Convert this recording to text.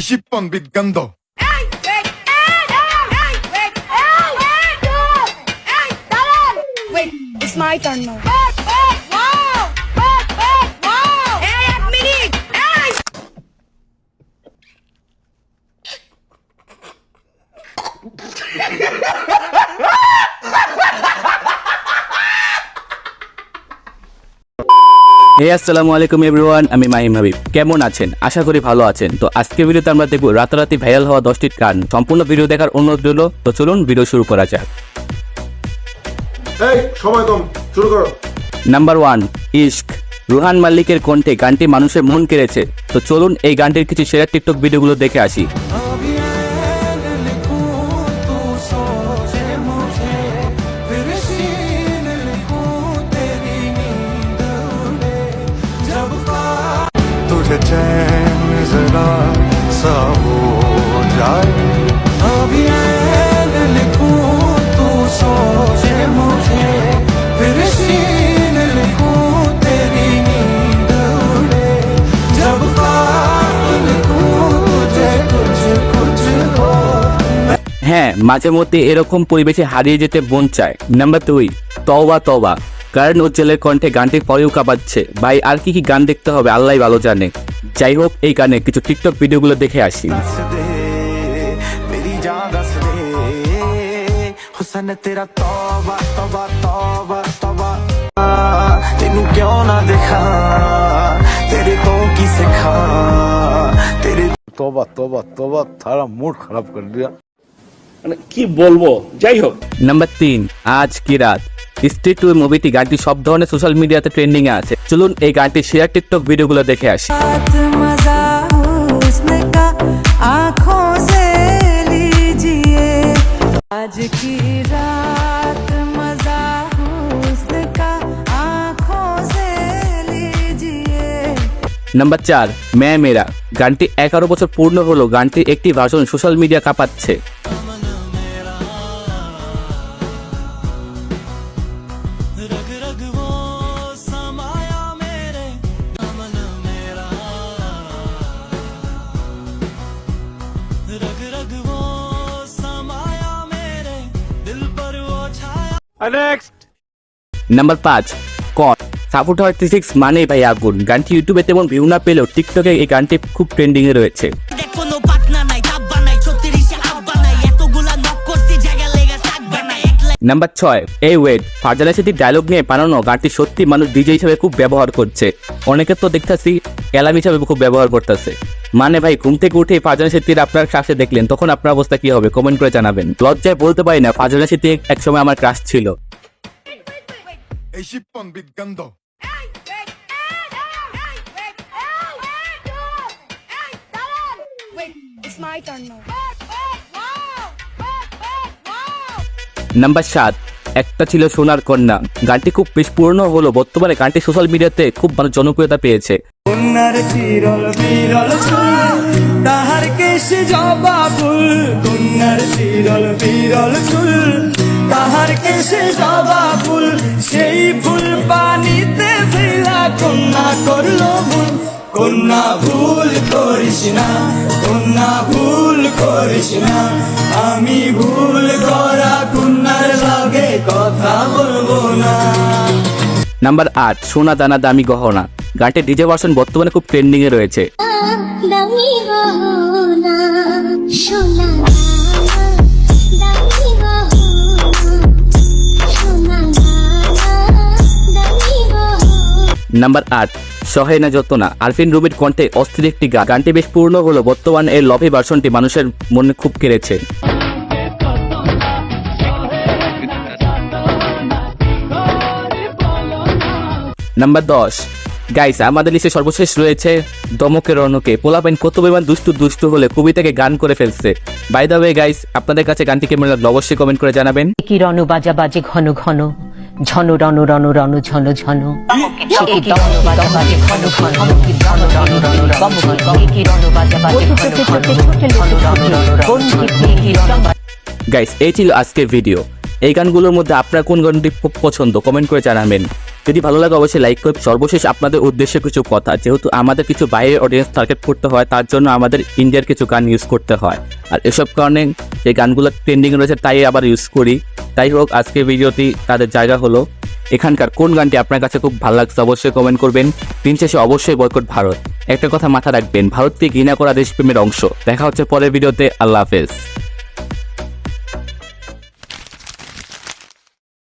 Isipon bigkando. It's my turn now. হে আসসালামু আলাইকুম everyone আমি মাহিম হাবিব। কেমন আছেন? আশা করি ভালো আছেন। তো আজকে ভিডিওতে আমরা দেখব রাতারাতি ভাইরাল হওয়া দশটি গান। সম্পূর্ণ ভিডিও দেখার অনুরোধ রইল। তো চলুন ভিডিও শুরু করা যাক। এই সময় কম। শুরু করো। নাম্বার ওয়ান ইশক রুহান মাল্লিকের কণ্ঠে গানটি মানুষের মন কেড়েছে। তো চলুন এই গানটির কিছু সেরা টিকটক ভিডিওগুলো দেখে আসি। सा हो जाए अभी ऐन लिखूं तू सोचे मुझे फिर शीन लिखूं तेरी नींद उड़े जब ख्वाब लिखूं तुझे कुछ कुछ हो হ্যাঁ মাঝে মধ্যে এরকম পরিবেশে হারিয়ে যেতে মন চায় নাম্বার দুই তওবা তওবা কারণ উজ্জ্বলের কণ্ঠে গানটি পরেও কাঁপাচ্ছে ভাই আর কি কি গান দেখতে হবে আল্লাহ ভালো জানে যাই হোক এই গানে কিছু টিকটক ভিডিওগুলো দেখে আসি दस दे मेरी जान दस दे हुसन तेरा तौबा तौबा तौबा तौबा तेनू क्यों ना देखा तेरे तो की सिखा तेरे तोबा तोबा तोबा थारा मूड खराब कर दिया মানে কি বলবো যাই হোক নাম্বার তিন আজ কি রাত স্ট্রিট টু মুভিটি গানটি সব ধরনের সোশ্যাল মিডিয়াতে ট্রেন্ডিং এ আছে। চলুন এই গানটি শেয়ার টিকটক ভিডিওগুলো দেখে আসি। নম্বর নাম্বার চার ম্যা মেরা। গানটি এগারো বছর পূর্ণ হলো। গানটি একটি ভাষণ সোশ্যাল মিডিয়া কাঁপাচ্ছে। নাম্বার পাঁচ কট সাপোর্ট থার্টি সিক্স মানে ভাই আগুন। গানটি ইউটিউবে তেমন ভিউ না পেলেও টিকটকে এই গানটি খুব ট্রেন্ডিং এ রয়েছে। নাম্বার ছয় এই ওয়েট ফারজানা সেটির ডায়লগ নিয়ে বানানো গানটি সত্যি মানুষ ডিজে হিসেবে খুব ব্যবহার করছে। অনেকে তো দেখতেছি অ্যালার্ম হিসাবে খুব ব্যবহার করতেছে। মানে ভাই ঘুম থেকে উঠে ফারজানা সেটির আপনার ক্রাশে দেখলেন তখন আপনার অবস্থা কি হবে কমেন্ট করে জানাবেন লজ্জায় বলতে পারি না ফারজানা সেটি একসময় আমার ক্রাশ ছিল. নাম্বার সাত একটা ছিল সোনার কন্যা। গানটি খুব বেশ পুরনো হলো, বর্তমানে গানটি সোশ্যাল মিডিয়াতে খুব ভালো জনপ্রিয়তা পেয়েছে। সেই ফুল পানিতে ফেলা কন্যা ভুল কন্যা ভুল করিস না, কন্যা ভুল করিস না। আমি ভুল করা কন্যার কথা বলব না। নাম্বার আট সোনা দানা দামি গহনা। গানটির ডিজে ভার্সন বর্তমানে খুব ট্রেন্ডিং এ রয়েছে। দামি গহনা সোনা দামি গহনা সোনা দামি গহনা। নাম্বার আট সহেনা যতনা আরফিন রুবির কণ্ঠে অস্থির একটি গান। গানটি বেশ পূর্ণ হলো বর্তমান এর লভি ভার্সনটি মানুষের মনে খুব কেড়েছে। নাম্বার দশ গাইস আমাদের লিস্টে সর্বশেষ রয়েছে দমকের রণকে পোলাপাইন কত পরিমাণ দুষ্টু দুষ্টু হলে কবিতাকে গান করে ফেলছে বাই দ্য ওয়ে গাইস আপনাদের কাছে গানটি কেমন লাগল অবশ্যই কমেন্ট করে জানাবেন কি রণ বাজা বাজে ঘন ঘন ঝন রণ রণ রণ ঝন ঝন গাইস এই ছিল আজকের ভিডিও এই গানগুলোর মধ্যে আপনার কোন গানটি খুব পছন্দ কমেন্ট করে জানাবেন যদি ভালো লাগে, অবশ্যই লাইক করবে। সর্বশেষ আপনাদের উদ্দেশ্যে কিছু কথা, যেহেতু আমাদের কিছু বাইরের অডিয়েন্স টার্গেট করতে হয়, তার জন্য আমাদের ইন্ডিয়ার কিছু গান ইউজ করতে হয়। আর এসব কারণে যে গানগুলো ট্রেন্ডিং রয়েছে, তাই আবার ইউজ করি। তাই হোক আজকের ভিডিওটি তাদের জায়গা হলো। এখানকার কোন গানটি আপনার কাছে খুব ভালো লাগছে, অবশ্যই কমেন্ট করবেন। দিন শেষে অবশ্যই বয়কট ভারত। একটা কথা মাথা রাখবেন ভারতকে ঘৃণা করা দেশপ্রেমের অংশ। দেখা হচ্ছে পরের ভিডিওতে, আল্লাহ হাফেজ।